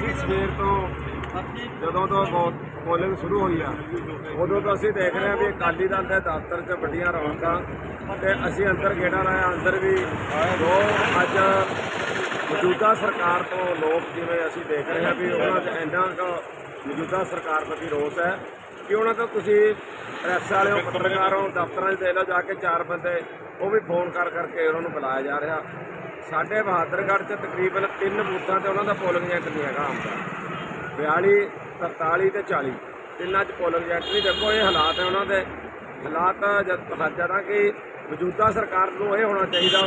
ਅਸੀਂ ਸਵੇਰ ਤੋਂ ਜਦੋਂ ਤੋਂ ਪੋਲਿੰਗ ਸ਼ੁਰੂ ਹੋਈ ਆ, ਉਦੋਂ ਤੋਂ ਅਸੀਂ ਦੇਖ ਰਹੇ ਹਾਂ ਵੀ ਅਕਾਲੀ ਦਲ ਦੇ ਦਫ਼ਤਰ 'ਚ ਵੱਡੀਆਂ ਰੌਣਕਾਂ ਤੇ ਅਸੀਂ ਅੰਦਰ ਗੇੜਾ ਲਾਇਆ ਅੰਦਰ ਵੀ ਜੋ ਅੱਜ ਮੌਜੂਦਾ ਸਰਕਾਰ ਤੋਂ ਲੋਕ ਜਿਵੇਂ ਅਸੀਂ ਦੇਖ ਰਹੇ ਹਾਂ ਵੀ ਉਹਨਾਂ 'ਚ ਇੰਨਾ ਕੁ ਮੌਜੂਦਾ ਸਰਕਾਰ ਪ੍ਰਤੀ ਰੋਸ ਹੈ ਕਿ ਉਹਨਾਂ ਤੋਂ ਤੁਸੀਂ ਪ੍ਰੈਸ ਵਾਲਿਓ, ਪੱਤਰਕਾਰੋਂ ਦਫ਼ਤਰਾਂ 'ਚ ਦੇ ਲਓ, ਜਾ ਕੇ ਚਾਰ ਬੰਦੇ ਉਹ ਵੀ ਫੋਨ ਕਰ ਕਰਕੇ ਉਹਨਾਂ ਨੂੰ ਬੁਲਾਇਆ ਜਾ ਰਿਹਾ। ਸਾਡੇ ਬਹਾਦਰਗੜ੍ਹ 'ਚ ਤਕਰੀਬਨ ਤਿੰਨ ਬੂਥਾਂ ਤੇ ਉਹਨਾਂ ਦਾ ਪੋਲਿੰਗ ਏਜੰਟ ਨਹੀਂ ਹੈਗਾ ਆਉਂਦਾ 42 43 ਤੇ 40 ਤਿੰਨਾਂ 'ਚ ਪੋਲਿੰਗ ਏਜੰਟ ਨਹੀਂ। ਦੇਖੋ, ਇਹ ਹਾਲਾਤ ਹੈ ਉਹਨਾਂ ਦੇ। ਹਾਲਾਤ ਜਦ ਜਦਾਂ ਕਿ ਮੌਜੂਦਾ ਸਰਕਾਰ ਨੂੰ ਇਹ ਹੋਣਾ ਚਾਹੀਦਾ।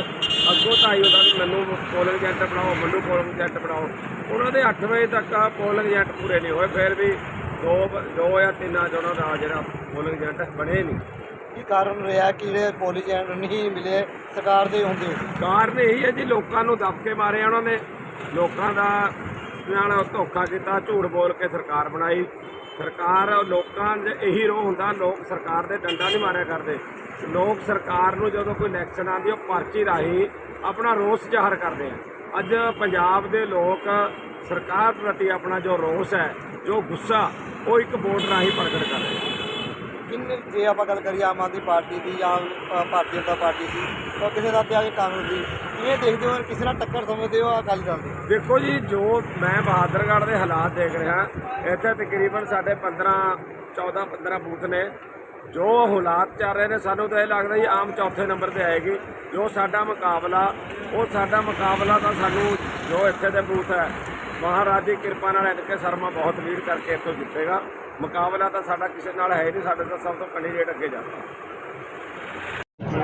ਅੱਗੋਂ ਤਾਂ ਹੀ ਹੁੰਦਾ ਵੀ ਮੈਨੂੰ ਪੋਲਿੰਗ ਏਜੰਟ ਬਣਾਓ, ਮੈਨੂੰ ਪੋਲਿੰਗ ਏਜੰਟ ਬਣਾਓ। ਉਹਨਾਂ ਦੇ 8 ਵਜੇ ਤੱਕ ਪੋਲਿੰਗ ਏਜੰਟ ਪੂਰੇ ਨਹੀਂ ਹੋਏ। ਫਿਰ ਵੀ ਦੋ ਦੋ ਜਾਂ ਤਿੰਨਾਂ 'ਚ ਉਹਨਾਂ ਦਾ ਜਿਹੜਾ ਪੋਲਿੰਗ ਏਜੰਟ ਬਣੇ ਨਹੀਂ। ਕੀ ਕਾਰਨ ਰਿਹਾ ਕਿ ਜਿਹੜੇ ਪੋਲਿਸ ਨਹੀਂ ਮਿਲੇ, ਸਰਕਾਰ ਦੇ ਹੁੰਦੇ ਕਾਰਨ ਇਹੀ ਹੈ ਜੀ, ਲੋਕਾਂ ਨੂੰ ਦਬਕੇ ਮਾਰੇ ਉਹਨਾਂ ਨੇ। ਲੋਕਾਂ ਦਾ ਨਾਲ ਧੋਖਾ ਕੀਤਾ, ਝੂਠ ਬੋਲ ਕੇ ਸਰਕਾਰ ਬਣਾਈ। ਸਰਕਾਰ, ਲੋਕਾਂ ਦੇ ਇਹੀ ਰੋਹ ਹੁੰਦਾ, ਲੋਕ ਸਰਕਾਰ ਦੇ ਡੰਡਾ ਨਹੀਂ ਮਾਰਿਆ ਕਰਦੇ। ਲੋਕ ਸਰਕਾਰ ਨੂੰ ਜਦੋਂ ਕੋਈ ਇਲੈਕਸ਼ਨ ਆਉਂਦੀ, ਉਹ ਪਰਚੀ ਰਾਹੀਂ ਆਪਣਾ ਰੋਸ ਜ਼ਾਹਰ ਕਰਦੇ ਆ। ਅੱਜ ਪੰਜਾਬ ਦੇ ਲੋਕ ਸਰਕਾਰ ਪ੍ਰਤੀ ਆਪਣਾ ਜੋ ਰੋਸ ਹੈ, ਜੋ ਗੁੱਸਾ, ਉਹ ਇੱਕ ਵੋਟ ਰਾਹੀਂ ਪ੍ਰਗਟ ਕਰ ਰਹੇ ਆ। ਕਿੰਨੇ ਜੇ ਆਪਾਂ ਗੱਲ ਕਰੀਏ ਆਮ ਆਦਮੀ ਪਾਰਟੀ ਦੀ ਜਾਂ ਅ, ਭਾਰਤੀ ਜਨਤਾ ਪਾਰਟੀ ਦੀ ਤਾਂ ਕਿਸੇ ਦਾ ਤੇ ਆ ਕੇ ਕਾਂਗਰਸ ਦੀ ਕਿਵੇਂ ਦੇਖਦੇ ਹੋ ਕਿਸੇ ਨਾਲ ਟੱਕਰ ਸਮਝਦੇ ਹੋ ਅਕਾਲੀ ਦਲ ਦੀ ਦੇਖੋ ਜੀ ਜੋ ਮੈਂ ਬਹਾਦਰਗੜ੍ਹ ਦੇ ਹਾਲਾਤ ਦੇਖ ਰਿਹਾ ਇੱਥੇ ਤਕਰੀਬਨ ਸਾਡੇ 15 14 15 ਬੂਥ ਨੇ। ਜੋ ਹਾਲਾਤ ਚੱਲ ਰਹੇ ਨੇ ਸਾਨੂੰ ਤਾਂ ਇਹ ਲੱਗਦਾ ਜੀ ਆਮ ਚੌਥੇ ਨੰਬਰ ਤੇ ਆਏਗੀ। ਜੋ ਸਾਡਾ ਮੁਕਾਬਲਾ ਉਹ ਸਾਡਾ ਮੁਕਾਬਲਾ ਤਾਂ ਸਾਨੂੰ ਜੋ ਇੱਥੇ ਦੇ ਬੂਥ ਹੈ ਮਹਾਰਾਜ ਦੀ ਕਿਰਪਾ ਨਾਲ ਐਨਕੇ ਸ਼ਰਮਾ ਬਹੁਤ ਲੀਡ ਕਰਕੇ ਇੱਥੋਂ ਜਿੱਤੇਗਾ। ਮੁਕਾਬਲਾ ਤਾਂ ਸਾਡਾ ਕਿਸੇ ਨਾਲ ਹੈ ਨਹੀਂ, ਸਾਡੇ ਤਾਂ ਸਭ ਤੋਂ ਕੈਂਡੀਡੇਟ ਅੱਗੇ ਜਾਂਦਾ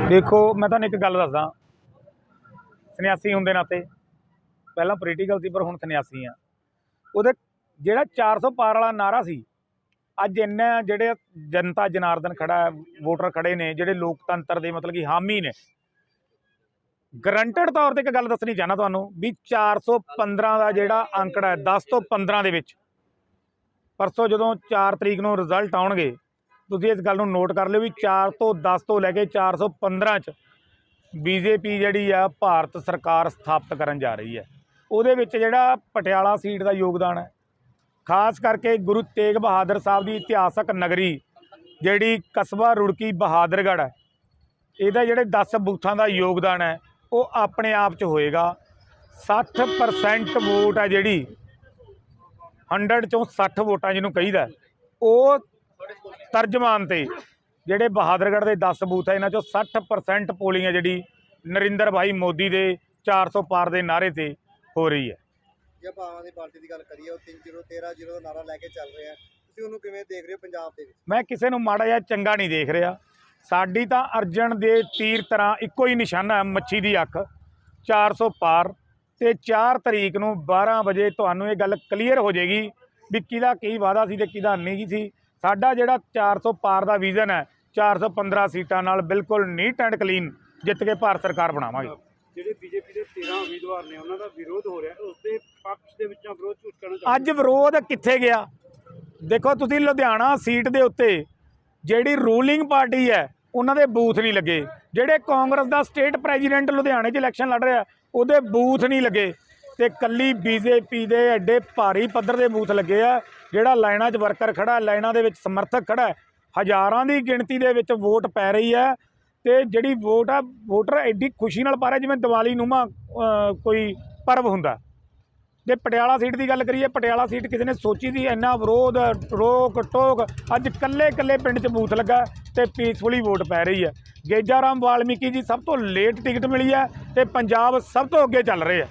ਦੇਖੋ, ਮੈਂ ਤੁਹਾਨੂੰ ਇੱਕ ਗੱਲ ਦੱਸਦਾ। ਸੰਨਿਆਸੀ ਹੁੰਦੇ ਨਾਤੇ। ਪਹਿਲਾਂ ਪੋਲੀਟੀਕਲ ਸੀ, ਪਰ ਹੁਣ ਸੰਨਿਆਸੀ ਆ। ਉਹਦੇ ਜਿਹੜਾ 400 ਪਾਰ ਵਾਲਾ ਨਾਰਾ ਸੀ, ਅੱਜ ਇੰਨਾ ਜਿਹੜੇ ਜਨਤਾ ਜਨਾਰਦਨ ਖੜਾ ਵੋਟਰ ਖੜੇ ਨੇ, ਜਿਹੜੇ ਲੋਕਤੰਤਰ ਦੇ ਮਤਲਬ ਕਿ ਹਾਮੀ ਨੇ। ਗਰੰਟਡ ਤੌਰ ਤੇ ਇੱਕ ਗੱਲ ਦੱਸਣੀ ਚਾਹਨਾ ਤੁਹਾਨੂੰ ਵੀ 415 ਦਾ ਜਿਹੜਾ ਅੰਕੜਾ ਹੈ 10 ਤੋਂ 15 ਦੇ ਵਿੱਚ ਪਰਸੋਂ ਜਦੋਂ 4 ਤਰੀਕ ਨੂੰ ਰਿਜ਼ਲਟ ਆਉਣਗੇ, ਤੁਸੀਂ ਇਸ ਗੱਲ ਨੂੰ ਨੋਟ ਕਰ ਲਿਓ ਵੀ 4 ਤੋਂ 10 ਤੋਂ ਲੈ ਕੇ 415 ਚ ਬੀਜੇਪੀ ਜਿਹੜੀ ਆ ਭਾਰਤ ਸਰਕਾਰ ਸਥਾਪਿਤ ਕਰਨ ਜਾ ਰਹੀ ਹੈ। ਉਹਦੇ ਵਿੱਚ ਜਿਹੜਾ ਪਟਿਆਲਾ ਸੀਟ ਦਾ ਯੋਗਦਾਨ ਹੈ, ਖਾਸ ਕਰਕੇ ਗੁਰੂ ਤੇਗ ਬਹਾਦਰ ਸਾਹਿਬ ਦੀ ਇਤਿਹਾਸਕ ਨਗਰੀ, ਜਿਹੜੀ ਕਸਬਾ ਰੁੜਕੀ ਬਹਾਦਰਗੜ੍ਹ ਹੈ, ਇਹਦਾ ਜਿਹੜੇ 10 ਬੂਥਾਂ ਦਾ ਯੋਗਦਾਨ ਹੈ, ਉਹ ਆਪਣੇ ਆਪ ਚ ਹੋਏਗਾ। 60% ਵੋਟ ਆ ਜਿਹੜੀ 100 ਚੋਂ 60 ਵੋਟਾਂ ਜਿਹਨੂੰ ਕਹੀਦਾ ਉਹ ਤਰਜਮਾਨ ਤੇ ਜਿਹੜੇ ਬਹਾਦਰਗੜ੍ਹ ਦੇ 10 ਬੂਥ ਹੈ ਇਹਨਾਂ ਚੋਂ 60% ਪੋਲਿੰਗ ਹੈ ਜਿਹੜੀ ਨਰਿੰਦਰ ਭਾਈ ਮੋਦੀ ਦੇ 400 ਪਾਰ ਦੇ ਨਾਰੇ ਤੇ ਹੋ ਰਹੀ ਹੈ। ਜੇ ਆਪਾਂ ਆਮ ਆਦਮੀ ਪਾਰਟੀ ਦੀ ਗੱਲ ਕਰੀਏ ਉਹ 30 13 ਦਾ ਨਾਰਾ ਲੈ ਕੇ ਚੱਲ ਰਹੇ ਆ ਤੁਸੀਂ ਉਹਨੂੰ ਕਿਵੇਂ ਦੇਖ ਰਹੇ ਹੋ ਪੰਜਾਬ ਦੇ ਵਿੱਚ? ਮੈਂ ਕਿਸੇ ਨੂੰ ਮਾੜਾ ਜਿਹਾ ਚੰਗਾ ਨਹੀਂ ਦੇਖ ਰਿਹਾ। ਸਾਡੀ ਤਾਂ ਅਰਜਨ ਦੇ ਤੀਰ ਤਰ੍ਹਾਂ ਇੱਕੋ ਹੀ ਨਿਸ਼ਾਨਾ ਹੈ ਮੱਛੀ ਦੀ ਅੱਖ 400 ਪਾਰ। ਤੇ 4 ਤਰੀਕ ਨੂੰ 12 ਵਜੇ ਤੁਹਾਨੂੰ ਇਹ ਗੱਲ ਕਲੀਅਰ ਹੋ ਜਾਏਗੀ ਵੀ ਕਿਹਦਾ ਕੀ ਵਾਅਦਾ ਸੀ ਤੇ ਕਿਹਦਾ ਨਹੀਂ ਸੀ। ਸਾਡਾ ਜਿਹੜਾ 400 ਪਾਰ ਦਾ ਵਿਜ਼ਨ ਹੈ 415 ਸੀਟਾਂ ਨਾਲ ਬਿਲਕੁਲ ਨੀਟ ਐਂਡ ਕਲੀਨ ਜਿੱਤ ਕੇ ਭਾਰਤ ਸਰਕਾਰ ਬਣਾਵਾਂਗੇ। ਜਿਹੜੇ ਬੀਜੇਪੀ ਦੇ 13 ਉਮੀਦਵਾਰ ਨੇ ਉਹਨਾਂ ਦਾ ਵਿਰੋਧ ਹੋ ਰਿਹਾ ਉਸ ਦੇ ਪੱਖ ਦੇ ਵਿੱਚੋਂ ਵਿਰੋਧ ਝੂਠ ਕਰਨਾ ਅੱਜ ਵਿਰੋਧ ਕਿੱਥੇ ਗਿਆ? ਦੇਖੋ ਤੁਸੀਂ ਲੁਧਿਆਣਾ ਸੀਟ ਦੇ ਉੱਤੇ ਜਿਹੜੀ ਰੂਲਿੰਗ ਪਾਰਟੀ ਹੈ ਉਹਨਾਂ ਦੇ ਬੂਥ ਨਹੀਂ ਲੱਗੇ। ਜਿਹੜੇ ਕਾਂਗਰਸ ਦਾ ਸਟੇਟ ਪ੍ਰੈਜ਼ੀਡੈਂਟ ਲੁਧਿਆਣੇ 'ਚ ਇਲੈਕਸ਼ਨ ਲੜ ਰਿਹਾ, ਉਹਦੇ ਬੂਥ ਨਹੀਂ ਲੱਗੇ। ਤੇ ਕੱਲੀ ਬੀਜੇਪੀ ਦੇ ਐਡੇ ਭਾਰੀ ਪੱਧਰ ਦੇ ਬੂਥ ਲੱਗੇ ਆ, ਜਿਹੜਾ ਲਾਈਨਾਂ 'ਚ ਵਰਕਰ ਖੜਾ, ਲਾਈਨਾਂ ਦੇ ਵਿੱਚ ਸਮਰਥਕ ਖੜਾ, ਹਜ਼ਾਰਾਂ ਦੀ ਗਿਣਤੀ ਦੇ ਵਿੱਚ ਵੋਟ ਪੈ ਰਹੀ ਹੈ ਤੇ ਜਿਹੜੀ ਵੋਟ ਆ, ਵੋਟਰ ਐਡੀ ਖੁਸ਼ੀ ਨਾਲ ਪਾ ਰਿਹਾ, ਜਿਵੇਂ ਦੀਵਾਲੀ ਨੂੰਮਾ ਕੋਈ ਪਰਵ ਹੁੰਦਾ। ਜੇ ਪਟਿਆਲਾ ਸੀਟ ਦੀ ਗੱਲ ਕਰੀਏ, ਪਟਿਆਲਾ ਸੀਟ ਕਿਸੇ ਨੇ ਸੋਚੀ ਸੀ, ਇੰਨਾ ਵਿਰੋਧ, ਰੋਕ, ਟੋਕ, ਅੱਜ ਕੱਲੇ ਕੱਲੇ ਪਿੰਡ 'ਚ ਬੂਥ ਲੱਗਾ ਤੇ ਪੀਸਫੁਲੀ ਵੋਟ ਪੈ ਰਹੀ ਹੈ। ਗੇਜਾ ਰਾਮ ਵਾਲਮੀਕੀ ਜੀ, ਸਭ ਤੋਂ ਲੇਟ ਟਿਕਟ ਮਿਲੀ ਹੈ ਤੇ ਪੰਜਾਬ ਸਭ ਤੋਂ ਅੱਗੇ ਚੱਲ ਰਹੇ ਆ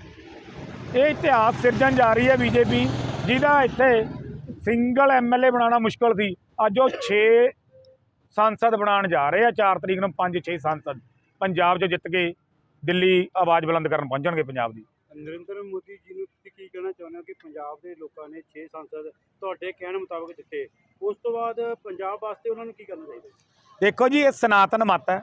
ਇਹ ਇਤਿਹਾਸ ਸਿਰਜਣ ਜਾ ਰਹੀ ਹੈ ਬੀਜੇਪੀ, ਜਿਹਦਾ ਇੱਥੇ ਸਿੰਗਲ ਐਮਐਲਏ ਬਣਾਉਣਾ ਮੁਸ਼ਕਲ ਸੀ। ਅੱਜ ਉਹ 6 ਸੰਸਦ ਬਣਾਉਣ ਜਾ ਰਹੇ ਆ 4 ਤਰੀਕ ਨੂੰ 5-6 ਸੰਸਦ। ਪੰਜਾਬ 'ਚ ਜਿੱਤ ਕੇ ਦਿੱਲੀ ਆਵਾਜ਼ ਬੁਲੰਦ ਕਰਨ ਪਹੁੰਚਣਗੇ ਪੰਜਾਬ ਦੀ। ਨਰਿੰਦਰ ਮੋਦੀ ਜੀ ਨੂੰ ਤੁਸੀਂ ਕੀ ਕਹਿਣਾ ਚਾਹੁੰਦੇ ਹੋ ਕਿ ਪੰਜਾਬ ਦੇ ਲੋਕਾਂ ਨੇ 6 ਸੰਸਦ ਤੁਹਾਡੇ ਕਹਿਣ ਮੁਤਾਬਕ ਦਿੱਤੇ ਉਸ ਤੋਂ ਬਾਅਦ ਪੰਜਾਬ ਵਾਸਤੇ ਉਹਨਾਂ ਨੂੰ ਕੀ ਕਰਨਾ ਚਾਹੀਦਾ? ਦੇਖੋ ਜੀ, ਇਹ ਸਨਾਤਨ ਮਤ ਹੈ।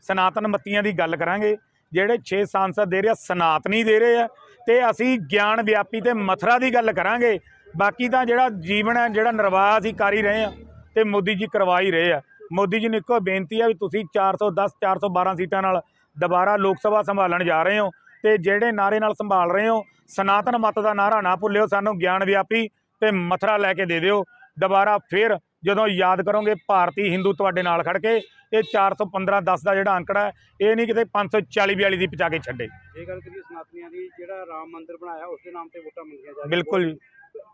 ਸਨਾਤਨ ਮੱਤੀਆਂ ਦੀ ਗੱਲ ਕਰਾਂਗੇ। ਜਿਹੜੇ 6 ਸੰਸਦ ਦੇ ਰਹੇ ਆ, ਸਨਾਤਨੀ ਦੇ ਰਹੇ ਆ। ਤੇ ਅਸੀਂ ਗਿਆਨ ਵਿਆਪੀ ਤੇ ਮਥਰਾ ਦੀ ਗੱਲ ਕਰਾਂਗੇ। ਬਾਕੀ ਤਾਂ ਜਿਹੜਾ ਜੀਵਨ ਹੈ, ਜਿਹੜਾ ਨਿਰਵਾਹ ਅਸੀਂ ਕਰ ਹੀ ਰਹੇ ਆ ਤੇ ਮੋਦੀ ਜੀ ਕਰਵਾ ਹੀ ਰਹੇ ਆ। ਮੋਦੀ ਜੀ ਨੂੰ ਇੱਕੋ ਬੇਨਤੀ ਆ ਵੀ ਤੁਸੀਂ 410 412 ਸੀਟਾਂ ਨਾਲ ਦੁਬਾਰਾ ਲੋਕ ਸਭਾ ਸੰਭਾਲਣ ਜਾ ਰਹੇ ਹੋ। ਤੇ ਜਿਹੜੇ ਨਾਰੇ ਨਾਲ ਸੰਭਾਲ ਰਹੇ ਹੋ ਸਨਾਤਨ ਮਤ ਦਾ ਨਾਰਾ ਨਾ ਭੁੱਲਿਓ ਸਾਨੂੰ ਗਿਆਨ ਵਿਆਪੀ ਤੇ ਮਥਰਾ ਲੈ ਕੇ ਦੇ ਦਿਓ। ਦੁਬਾਰਾ ਫਿਰ ਜਦੋਂ ਯਾਦ ਕਰੋਗੇ ਭਾਰਤੀ ਹਿੰਦੂ ਤੁਹਾਡੇ ਨਾਲ ਖੜ ਕੇ ਇਹ 415 10 ਦਾ ਜਿਹੜਾ ਅੰਕੜਾ ਹੈ ਇਹ ਨਹੀਂ ਕਿਤੇ 540 42 ਦੀ ਪਚਾ ਕੇ ਛੱਡੇ। ਜੇ ਗੱਲ ਕਰੀਏ ਸਨਾਤਨੀਆਂ ਦੀ ਜਿਹੜਾ ਰਾਮ ਮੰਦਿਰ ਬਣਾਇਆ ਉਸ ਦੇ ਨਾਮ ਤੇ ਵੋਟਾਂ ਮੰਗੀਆਂ ਜਾ ਬਿਲਕੁਲ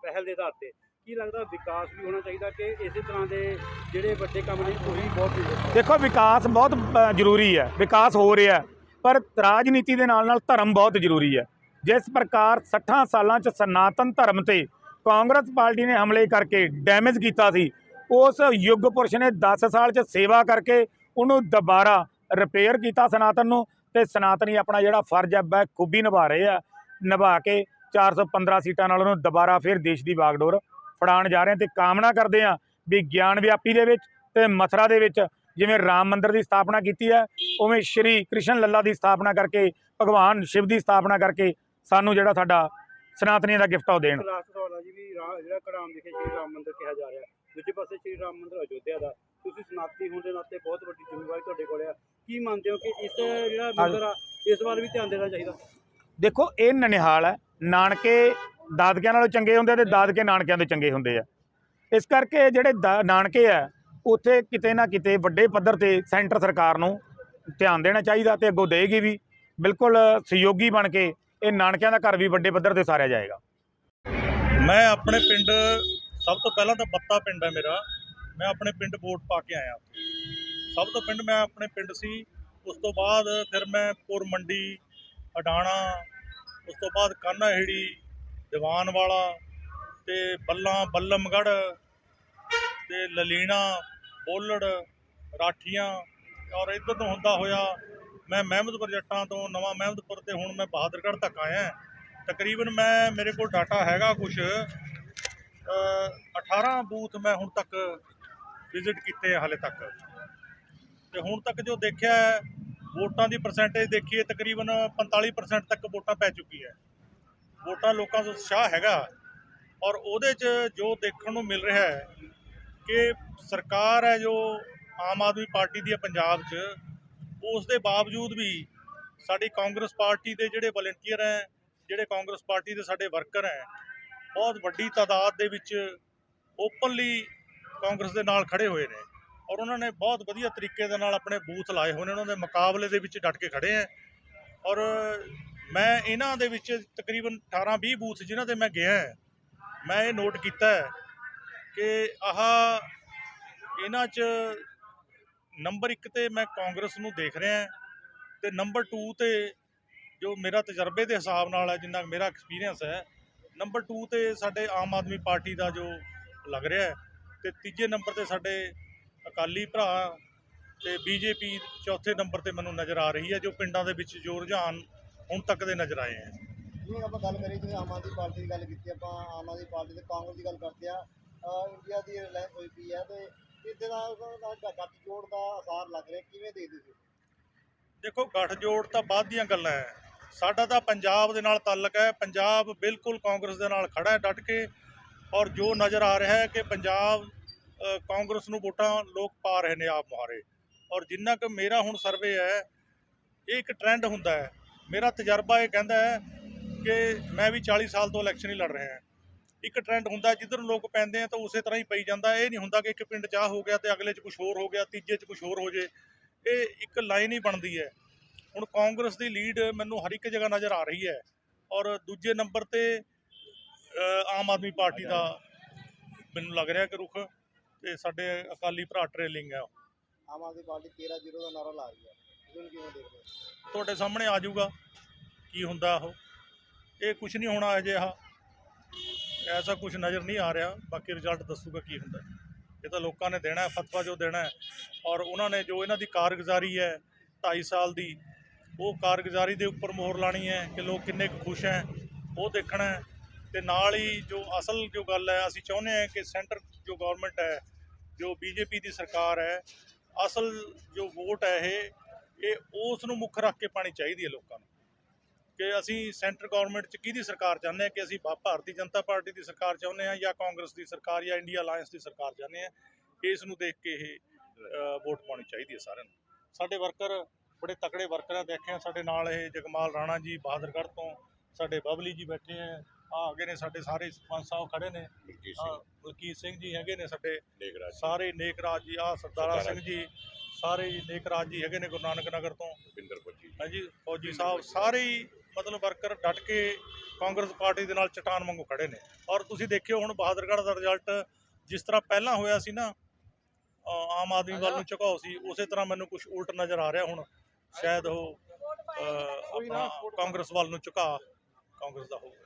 ਪਹਿਲ ਦੇ ਆਧਾਰ ਤੇ। ਕੀ ਲੱਗਦਾ ਵਿਕਾਸ ਵੀ ਹੋਣਾ ਚਾਹੀਦਾ ਕਿ ਇਸੇ ਤਰ੍ਹਾਂ ਦੇ ਜਿਹੜੇ ਵੱਡੇ ਕੰਮ ਨੇ ਉਹੀ ਬਹੁਤ ਦੇਖੋ ਵਿਕਾਸ ਬਹੁਤ ਜ਼ਰੂਰੀ ਹੈ। ਵਿਕਾਸ ਹੋ ਰਿਹਾ ਹੈ, ਪਰ ਰਾਜਨੀਤੀ ਦੇ ਨਾਲ ਨਾਲ ਧਰਮ ਬਹੁਤ ਜ਼ਰੂਰੀ ਹੈ। ਜਿਸ ਪ੍ਰਕਾਰ 60 ਸਾਲਾਂ 'ਚ ਸਨਾਤਨ ਧਰਮ ਤੇ ਕਾਂਗਰਸ ਪਾਰਟੀ ਨੇ ਹਮਲੇ ਕਰਕੇ ਡੈਮੇਜ ਕੀਤਾ ਸੀ, ਉਸ ਯੁੱਗ ਪੁਰਸ਼ ਨੇ 10 ਸਾਲ 'ਚ ਸੇਵਾ ਕਰਕੇ ਉਹਨੂੰ ਦੁਬਾਰਾ ਰਿਪੇਅਰ ਕੀਤਾ ਸਨਾਤਨ ਨੂੰ ਤੇ ਸਨਾਤਨੀ ਆਪਣਾ ਜਿਹੜਾ ਫਰਜ਼ ਹੈ ਬਖੂਬੀ ਨਿਭਾ ਰਹੇ ਆ, ਨਿਭਾ ਕੇ 415 ਸੀਟਾਂ ਨਾਲ ਉਹਨੂੰ ਦੁਬਾਰਾ ਫਿਰ ਦੇਸ਼ ਦੀ ਬਾਗਡੋਰ ਫੜਾਉਣ ਜਾ ਰਹੇ ਆ ਤੇ ਕਾਮਨਾ ਕਰਦੇ ਆ ਵੀ ਗਿਆਨ ਵਿਆਪੀ ਦੇ ਵਿੱਚ ਤੇ ਮਥਰਾ ਦੇ ਵਿੱਚ ਜਿਵੇਂ ਰਾਮ ਮੰਦਿਰ ਦੀ ਸਥਾਪਨਾ ਕੀਤੀ ਹੈ ਉਵੇਂ ਸ਼੍ਰੀ ਕ੍ਰਿਸ਼ਨ ਲੱਲਾ ਦੀ ਸਥਾਪਨਾ ਕਰਕੇ ਭਗਵਾਨ ਸ਼ਿਵ ਦੀ ਸਥਾਪਨਾ ਕਰਕੇ ਸਾਨੂੰ ਜਿਹੜਾ ਸਾਡਾ ਸਨਾਤਨੀਆਂ ਦਾ ਗਿਫਟ ਆ ਉਹ ਦੇਣ। ਲਾਸਟ ਸਵਾਲ ਆ ਜੀ ਵੀ ਰਾ- ਜਿਹੜਾ ਕੜਾਮ ਵਿਖੇ ਸ਼੍ਰੀ ਰਾਮ ਮੰਦਿਰ ਕਿਹਾ ਜਾ ਰਿਹਾ ਦੂਜੇ ਪਾਸੇ ਸ਼੍ਰੀ ਰਾਮ ਮੰਦਿਰ ਅਯੋਧਿਆ ਦਾ ਤੁਸੀਂ ਸਨਾਤਨੀ ਹੋਣ ਦੇ ਨਾਤੇ ਬਹੁਤ ਵੱਡੀ ਜ਼ਿੰਮੇਵਾਰੀ ਤੁਹਾਡੇ ਕੋਲ ਆ। ਕੀ ਮੰਨਦੇ ਹੋ ਕਿ ਇਸ ਜਿਹੜਾ ਮੰਦਿਰ ਆ ਇਸ ਵੱਲ ਵੀ ਧਿਆਨ ਦੇਣਾ ਚਾਹੀਦਾ? ਦੇਖੋ ਇਹ ਨਨਿਹਾਲ ਹੈ ਨਾਨਕੇ ਦਾਦਕਿਆਂ ਨਾਲੋਂ ਚੰਗੇ ਹੁੰਦੇ ਤੇ ਦਾਦਕੇ ਨਾਨਕਿਆਂ ਤੋਂ ਚੰਗੇ ਹੁੰਦੇ ਆ। ਇਸ ਕਰਕੇ ਜਿਹੜੇ ਦਾ- ਨਾਨਕੇ ਆ ਉੱਥੇ ਕਿਤੇ ਨਾ ਕਿਤੇ ਵੱਡੇ ਪੱਧਰ ਤੇ ਸੈਂਟਰ ਸਰਕਾਰ ਨੂੰ ਧਿਆਨ ਦੇਣਾ ਚਾਹੀਦਾ ਤੇ ਅੱਗੋਂ ਦੇਗੀ ਵੀ। ਬਿਲਕੁਲ ਸਹਿਯੋਗੀ ਬਣ ਕੇ ਇਹ ਨਾਨਕਿਆਂ ਦਾ ਘਰ ਵੀ ਵੱਡੇ ਪੱਧਰ ਤੇ ਸਾਰਿਆ ਜਾਏਗਾ। ਮੈਂ ਆਪਣੇ ਪਿੰਡ, ਸਭ ਤੋਂ ਪਹਿਲਾਂ ਤਾਂ ਬੱਤਾ ਪਿੰਡ ਹੈ ਮੇਰਾ। ਮੈਂ ਆਪਣੇ ਪਿੰਡ ਵੋਟ ਪਾ ਕੇ ਆਇਆ ਉੱਥੇ। ਸਭ ਤੋਂ ਪਿੰਡ ਮੈਂ ਆਪਣੇ ਪਿੰਡ ਸੀ। ਉਸ ਤੋਂ ਬਾਅਦ ਫਿਰ ਮੈਂ ਪੁਰ ਮੰਡੀ, ਅਡਾਣਾ, ਉਸ ਤੋਂ ਬਾਅਦ ਕਾਨਾਹੇੜੀ, ਦੀਵਾਨ ਵਾਲਾ ਤੇ ਬੱਲਾਂ, ਬੱਲਮਗੜ੍ਹ ਤੇ ਲਲੀਣਾ ਬੋਲੜ, ਰਾਠੀਆਂ ਔਰ ਇੱਧਰ ਤੋਂ ਹੁੰਦਾ ਹੋਇਆ ਮੈਂ ਮਹਿਮਦਪੁਰ ਜੱਟਾਂ ਤੋਂ ਨਵਾਂ ਮਹਿਮਦਪੁਰ ਤੇ ਹੁਣ ਮੈਂ ਬਹਾਦਰਗੜ੍ਹ ਤੱਕ ਆਇਆ ਤਕਰੀਬਨ ਮੈਂ, ਮੇਰੇ ਕੋਲ ਡਾਟਾ ਹੈਗਾ ਕੁਝ 18 ਬੂਥ ਮੈਂ ਹੁਣ ਤੱਕ ਵਿਜ਼ਿਟ ਕੀਤੇ ਹਾਲੇ ਤੱਕ। ਤੇ ਹੁਣ ਤੱਕ ਜੋ ਦੇਖਿਆ ਵੋਟਾਂ ਦੀ ਪਰਸੈਂਟੇਜ ਦੇਖੀਏ, ਤਕਰੀਬਨ 45% ਤੱਕ ਵੋਟਾਂ ਪੈ ਚੁੱਕੀ ਹੈ। ਵੋਟਾਂ ਲੋਕਾਂ ਦਾ ਉਤਸ਼ਾਹ ਹੈਗਾ ਔਰ ਉਹਦੇ 'ਚ ਜੋ ਦੇਖਣ ਨੂੰ ਮਿਲ ਰਿਹਾ ਹੈ ਕਿ ਸਰਕਾਰ ਹੈ ਜੋ ਆਮ ਆਦਮੀ ਪਾਰਟੀ ਦੀ ਹੈ ਪੰਜਾਬ 'ਚ ਉਸ ਦੇ ਬਾਵਜੂਦ ਵੀ ਸਾਡੀ ਕਾਂਗਰਸ ਪਾਰਟੀ ਦੇ ਜਿਹੜੇ ਵਲੰਟੀਅਰ ਹੈ ਜਿਹੜੇ ਕਾਂਗਰਸ ਪਾਰਟੀ ਦੇ ਸਾਡੇ ਵਰਕਰ ਹੈ ਬਹੁਤ ਵੱਡੀ ਤਾਦਾਦ ਦੇ ਵਿੱਚ ਓਪਨਲੀ ਕਾਂਗਰਸ ਦੇ ਨਾਲ ਖੜੇ ਹੋਏ ਨੇ ਔਰ ਉਹਨਾਂ ਨੇ ਬਹੁਤ ਵਧੀਆ ਤਰੀਕੇ ਦੇ ਨਾਲ ਆਪਣੇ ਬੂਥ ਲਾਏ ਹੋਏ ਨੇ ਉਹਨਾਂ ਦੇ ਮੁਕਾਬਲੇ ਦੇ ਵਿੱਚ ਡਟ ਕੇ ਖੜੇ ਹੈ ਔਰ ਮੈਂ ਇਹਨਾਂ ਦੇ ਵਿੱਚ ਤਕਰੀਬਨ 18 20 ਬੂਥ ਜਿਨ੍ਹਾਂ ਤੇ ਮੈਂ ਗਿਆ ਹੈ, ਮੈਂ ਇਹ ਨੋਟ ਕੀਤਾ ਕਿ ਆਹ ਇਹਨਾਂ 'ਚ ਨੰਬਰ 1 ਤੇ ਮੈਂ ਕਾਂਗਰਸ ਨੂੰ ਦੇਖ ਰਿਹਾ ਤੇ ਨੰਬਰ 2 ਤੇ ਜੋ ਮੇਰਾ ਤਜਰਬੇ ਦੇ ਹਿਸਾਬ ਨਾਲ ਹੈ, ਜਿੰਨਾ ਮੇਰਾ ਐਕਸਪੀਰੀਅੰਸ ਹੈ, ਨੰਬਰ 2 ਤੇ ਸਾਡੇ ਆਮ ਆਦਮੀ ਪਾਰਟੀ ਦਾ ਜੋ ਲੱਗ ਰਿਹਾ ਹੈ ਤੇ ਤੀਜੇ ਨੰਬਰ ਤੇ ਸਾਡੇ ਅਕਾਲੀ ਭਰਾ ਤੇ ਬੀਜੇਪੀ ਚੌਥੇ ਨੰਬਰ ਤੇ ਮੈਨੂੰ ਨਜ਼ਰ ਆ ਰਹੀ ਹੈ, ਜੋ ਪਿੰਡਾਂ ਦੇ ਵਿੱਚ ਜੋ ਰੁਝਾਨ ਹੁਣ ਤੱਕ ਦੇ ਨਜ਼ਰ ਆਏ ਹੈ। ਜਿਵੇਂ ਆਪਾਂ ਗੱਲ ਕਰੀ ਜਿਵੇਂ ਆਮ ਆਦਮੀ ਪਾਰਟੀ ਦੀ ਗੱਲ ਕੀਤੀ, ਆਪਾਂ ਆਮ ਆਦਮੀ ਪਾਰਟੀ ਤੇ ਕਾਂਗਰਸ ਦੀ ਗੱਲ ਕਰਦੇ ਆ ਇੰਡੀਆ ਦੀ ਰਿਲਾਇੰਸ ਹੋਈ ਪਈ ਹੈ ਤੇ ਇਹਦੇ ਨਾਲ ਉਹਦਾ ਦਾ ਆਸਾਰ ਲੱਗ ਰਿਹਾ, ਕਿਵੇਂ ਦੇਖਦੇ ਸੀ ਦੇਖੋ ਗੱਠਜੋੜ ਤਾਂ ਬਾਅਦ ਦੀਆਂ ਗੱਲਾਂ ਹੈ। ਸਾਡਾ ਤਾਂ ਪੰਜਾਬ ਦੇ ਨਾਲ ਤਾਲਕ ਹੈ। ਪੰਜਾਬ ਬਿਲਕੁਲ ਕਾਂਗਰਸ ਦੇ ਨਾਲ ਖੜਾ ਹੈ ਡਟ ਕੇ ਔਰ ਜੋ ਨਜ਼ਰ ਆ ਰਿਹਾ ਹੈ ਕਿ ਪੰਜਾਬ ਕਾਂਗਰਸ ਨੂੰ ਵੋਟਾਂ ਲੋਕ ਪਾ ਰਹੇ ਨੇ ਆਪ ਮੁਹਾਰੇ। ਔਰ ਜਿੰਨਾ ਕਿ ਮੇਰਾ ਹੁਣ ਸਰਵੇ ਹੈ, ਇਹ ਇੱਕ ਟ੍ਰੈਂਡ ਹੁੰਦਾ ਹੈ। ਮੇਰਾ ਤਜਰਬਾ ਇਹ ਕਹਿੰਦਾ ਹੈ ਕਿ ਮੈਂ ਵੀ 40 ਸਾਲ ਤੋਂ ਇਲੈਕਸ਼ਨ ਹੀ ਲੜ ਰਿਹਾ ਹਾਂ। ਇੱਕ ਟ੍ਰੈਂਡ ਹੁੰਦਾ ਜਿੱਧਰ ਲੋਕ ਪੈਂਦੇ ਆ ਤਾਂ ਉਸੇ ਤਰ੍ਹਾਂ ਹੀ ਪਈ ਜਾਂਦਾ। ਇਹ ਨਹੀਂ ਹੁੰਦਾ ਕਿ ਇੱਕ ਪਿੰਡ 'ਚ ਆਹ ਹੋ ਗਿਆ ਤੇ ਅਗਲੇ 'ਚ ਕੁਝ ਹੋਰ ਹੋ ਗਿਆ ਤੀਜੇ 'ਚ ਕੁਝ ਹੋਰ ਹੋ ਜੇ। ਇਹ ਇੱਕ ਲਾਈਨ ਹੀ ਬਣਦੀ ਹੈ। ਹੁਣ ਕਾਂਗਰਸ ਦੀ ਲੀਡ ਮੈਨੂੰ ਹਰ ਇੱਕ ਜਗ੍ਹਾ ਨਜ਼ਰ ਆ ਰਹੀ ਹੈ। ਔਰ ਦੂਜੇ ਨੰਬਰ ਤੇ ਆਮ ਆਦਮੀ ਪਾਰਟੀ ਦਾ ਮੈਨੂੰ ਲੱਗ ਰਿਹਾ ਕਿ ਰੁਖ ਤੇ ਸਾਡੇ ਅਕਾਲੀ ਭਰਾ ਟ੍ਰੇਲਿੰਗ ਹੈ ਆਮ ਆਦਮੀ ਪਾਰਟੀ 13 ਜ਼ੀਰੋ ਦਾ ਨਾਰਾ ਲਾ ਰਹੀ ਹੈ। ਤੁਹਾਡੇ ਸਾਹਮਣੇ ਆ ਜਾਊਗਾ। ਕੀ ਹੁੰਦਾ ਉਹ? ਇਹ ਕੁਝ ਨਹੀਂ ਹੋਣਾ ਅਜੇ ਆਹ ਐਸਾ ਕੁਝ ਨਜ਼ਰ ਨਹੀਂ ਆ ਰਿਹਾ। ਬਾਕੀ ਰਿਜ਼ਲਟ ਦੱਸੂਗਾ ਕੀ ਹੁੰਦਾ। ਇਹ ਤਾਂ ਲੋਕਾਂ ਨੇ ਦੇਣਾ ਫਤਵਾ ਜੋ ਦੇਣਾ ਔਰ ਉਹਨਾਂ ਨੇ ਜੋ ਇਹਨਾਂ ਦੀ ਕਾਰਗੁਜ਼ਾਰੀ ਹੈ 2.5 ਸਾਲ ਦੀ, ਉਹ ਕਾਰਗੁਜ਼ਾਰੀ ਦੇ ਉੱਪਰ ਮੋਹਰ ਲਾਣੀ ਹੈ ਕਿ ਲੋਕ ਕਿੰਨੇ ਕੁ ਖੁਸ਼ ਹੈ, ਉਹ ਦੇਖਣਾ ਹੈ। ਤੇ ਨਾਲ ਹੀ ਜੋ ਅਸਲ ਜੋ ਗੱਲ ਹੈ, ਅਸੀਂ ਚਾਹੁੰਦੇ ਹਾਂ ਕਿ ਸੈਂਟਰ ਜੋ ਗਵਰਨਮੈਂਟ ਹੈ, ਜੋ ਬੀਜੇਪੀ ਦੀ ਸਰਕਾਰ ਹੈ, ਅਸਲ ਜੋ ਵੋਟ ਹੈ ਇਹ ਇਹ ਉਸ ਨੂੰ ਮੁੱਖ ਰੱਖ ਕੇ ਪਾਣੀ ਚਾਹੀਦੀ ਹੈ ਲੋਕਾਂ ਨੂੰ। ਕਿ ਅਸੀਂ ਸੈਂਟਰ ਗਵਰਨਮੈਂਟ 'ਚ ਕਿਹਦੀ ਸਰਕਾਰ ਚਾਹੁੰਦੇ ਹਾਂ ਕਿ ਅਸੀਂ ਭਾਰਤੀ ਜਨਤਾ ਪਾਰਟੀ ਦੀ ਸਰਕਾਰ ਚਾਹੁੰਦੇ ਹਾਂ ਜਾਂ ਕਾਂਗਰਸ ਦੀ ਸਰਕਾਰ ਜਾਂ ਇੰਡੀਆ ਅਲਾਈਅੰਸ ਦੀ ਸਰਕਾਰ ਚਾਹੁੰਦੇ ਹਾਂ? ਇਸ ਨੂੰ ਦੇਖ ਕੇ ਇਹ ਵੋਟ ਪਾਉਣੀ ਚਾਹੀਦੀ ਹੈ ਸਾਰਿਆਂ ਨੂੰ। ਸਾਡੇ ਵਰਕਰ ਬੜੇ ਤਕੜੇ ਵਰਕਰ ਆ ਦੇਖਿਆ ਸਾਡੇ ਨਾਲ ਇਹ ਜਗਮਾਲ ਰਾਣਾ ਜੀ ਬਹਾਦਰਗੜ੍ਹ ਤੋਂ ਸਾਡੇ ਬਬਲੀ ਜੀ ਬੈਠੇ ਆ ਆ ਅੱਗੇ ਨੇ ਸਾਡੇ ਸਾਰੇ ਸਰਪੰਚ ਸਾਹਿਬ ਖੜੇ ਨੇ। ਮਲਕੀਤ ਆਹ ਸਿੰਘ ਜੀ ਹੈਗੇ ਨੇ ਸਾਡੇ। ਸਾਰੇ ਨੇਕਰਾਜ ਜੀ। ਆ ਸਰਦਾਰਾ ਸਿੰਘ ਜੀ। ਸਾਰੇ ਹੀ ਨੇਕਰਾਜ ਜੀ ਹੈਗੇ ਨੇ ਗੁਰੂ ਨਾਨਕ ਨਗਰ ਤੋਂ। ਬਿੰਦਰ ਪੱਜੀ ਹਾਂਜੀ ਫੌਜੀ ਸਾਹਿਬ ਸਾਰੇ ਹੀ ਮਤਲਬ ਵਰਕਰ ਡਟ ਕੇ ਕਾਂਗਰਸ ਪਾਰਟੀ ਦੇ ਨਾਲ ਚਟਾਨ ਵਾਂਗੂ ਖੜੇ ਨੇ। ਔਰ ਤੁਸੀਂ ਦੇਖਿਓ ਹੁਣ ਬਹਾਦਰਗੜ੍ਹ ਦਾ ਰਿਜ਼ਲਟ ਜਿਸ ਤਰ੍ਹਾਂ ਪਹਿਲਾਂ ਹੋਇਆ ਸੀ ਨਾ ਆਮ ਆਦਮੀ ਵੱਲ ਨੂੰ ਝੁਕਾਓ ਸੀ ਉਸੇ ਤਰ੍ਹਾਂ ਮੈਨੂੰ ਕੁਝ ਉਲਟ ਨਜ਼ਰ ਆ ਰਿਹਾ ਹੁਣ। ਸ਼ਾਇਦ ਉਹ ਆਪਣਾ ਕਾਂਗਰਸ ਵੱਲ ਨੂੰ ਝੁਕਾ ਕਾਂਗਰਸ ਦਾ ਹੋਊਗਾ।